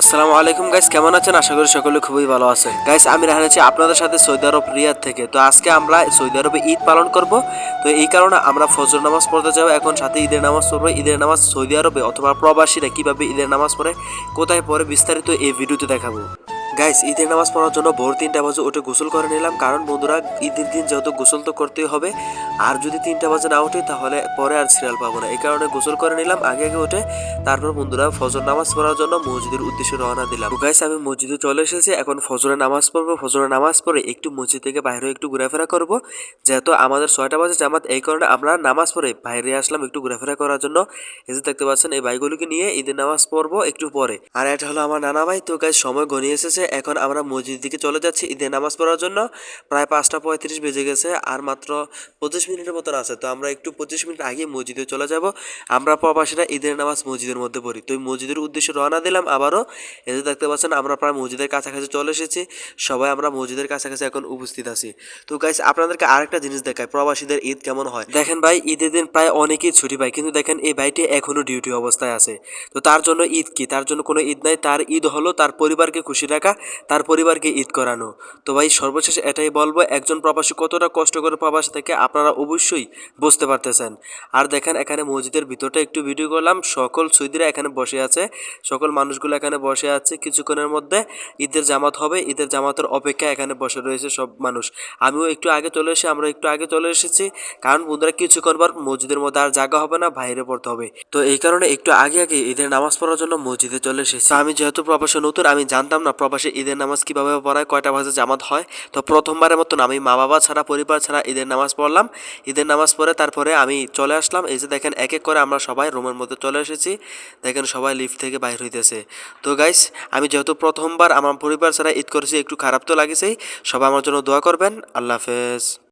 আসসালামু আলাইকুম গাইস কেমন আছেন? আশা করি সকলে খুবই ভালো আছে। গাইস আমি রাহান আছি আপনাদের সাথে সৌদি আরব, রিয়াদ থেকে। তো আজকে আমরা সৌদি আরবে ঈদ পালন করব। তো এই কারণে আমরা ফজর নামাজ পড়তে যাব। এখন সাথে ঈদের নামাজ পড়ব। ঈদের নামাজ সৌদি আরবে অথবা প্রবাসীরা কীভাবে ঈদের নামাজ পড়ে, কোথায় পড়ে বিস্তারিত এই ভিডিওতে দেখাবো। গাইস ঈদের নামাজ পড়ার জন্য ভোর তিনটা বাজে উঠে গোসল করে নিলাম। কারণ বন্ধুরা, ঈদের দিন যেহেতু গোসল তো করতেই হবে। আর যদি তিনটা বাজে না উঠে, তাহলে পরে আর সিরিয়াল পাবো না। এই কারণে গোসল করে নিলাম, আগে আগে উঠে তারপর বন্ধুরা ফজর নামাজ পড়ার জন্য মসজিদের উদ্দেশ্যে রওনা দিলাম। গাইস আমি মসজিদে চলে এসেছি। এখন ফজরের নামাজ পড়ব। ফজরের নামাজ পড়ে একটু মসজিদ থেকে বাইরে একটু ঘোরাফেরা করব। যেহেতু আমাদের ছয়টা বাজে জামাত, এই কারণে আমরা নামাজ পড়ে বাইরে আসলাম একটু ঘোরাফেরা করার জন্য। এই যে দেখতে পাচ্ছেন, এই বাইকগুলোকে নিয়ে ঈদের নামাজ পড়ব একটু পরে। আর এটা হলো আমার নানা ভাই। তো গাইস সময় ঘনিয়ে এসেছে। এখন আমরা মসজিদ দিকে চলে যাচ্ছি। ঈদের নামাজ পড়ার জন্য প্রায় পাঁচটা পঁয়ত্রিশ বেজে গেছে আর মাত্র পঁচিশ মিনিটের মতন আছে। তো আমরা একটু পঁচিশ মিনিট আগে মসজিদে চলে যাব। আমরা প্রবাসীরা ঈদের নামাজ মসজিদের মধ্যে পড়ি। তো মসজিদের উদ্দেশ্যে রওনা দিলাম আবারও। যে দেখতে পাচ্ছেন, আমরা প্রায় মসজিদের কাছাকাছি চলে এসেছি। সবাই আমরা মসজিদের কাছাকাছি এখন উপস্থিত আছি। তো গাইস আপনাদেরকে আরেকটা জিনিস দেখায় প্রবাসীদের ঈদ কেমন হয়? দেখেন ভাই, ঈদের দিন প্রায় অনেকেই ছুটি পায়, কিন্তু দেখেন এই ভাইটি এখনও ডিউটি অবস্থায় আছে। তো তার জন্য ঈদ কি? তার জন্য কোনো ঈদ নাই, তার ঈদ হলো তার পরিবারকে খুশি রাখা তার পরিবারকে ঈদ করানো। তো ভাই, সর্বশেষ এটাই বলব, একজন প্রবাসী কতটা কষ্ট করে প্রবাস থেকে আপনারা অবশ্যই বুঝতে পারতেছেন। আর দেখেন, এখানে মসজিদের ভিতরটা একটু ভিডিও করলাম, সকল সৈদিরা এখানে বসে আছে, সকল মানুষগুলো এখানে বসে আছে। কিছুক্ষণের মধ্যে ঈদের জামাত হবে, ঈদের জামাতের অপেক্ষা এখানে বসে রয়েছে সব মানুষ। আমিও একটু আগে চলে এসে, আমরা একটু আগে চলে এসেছি, কারণ বন্ধুরা, কিছুক্ষণ পর মসজিদের মধ্যে আর জায়গা হবে না, বাইরে পড়তে হবে। তো এই কারণে একটু আগে আগে ঈদের নামাজ পড়ার জন্য মসজিদে চলে এসেছি। আমি যেহেতু প্রবাসে নতুন, আমি জানতাম না প্রবাসে ঈদের নামাজ কীভাবে পড়ায়? কয়টা মাসে জামাত হয়? তো প্রথমবারের মতন আমি মা বাবা ছাড়া, পরিবার ছাড়া ঈদের নামাজ পড়লাম। ঈদের নামাজ পড়ে তারপরে আমি চলে আসলাম। এই যে দেখেন, এক এক করে আমরা সবাই রুমের মধ্যে চলে এসেছি। দেখেন সবাই লিফট থেকে বাইর হইতেছে। তো গাইস আমি যেহেতু প্রথমবার আমার পরিবার ছাড়া ঈদ করেছি, একটু খারাপ তো লাগেছেই। সবাই আমার জন্য দোয়া করবেন। আল্লাহ হাফেজ।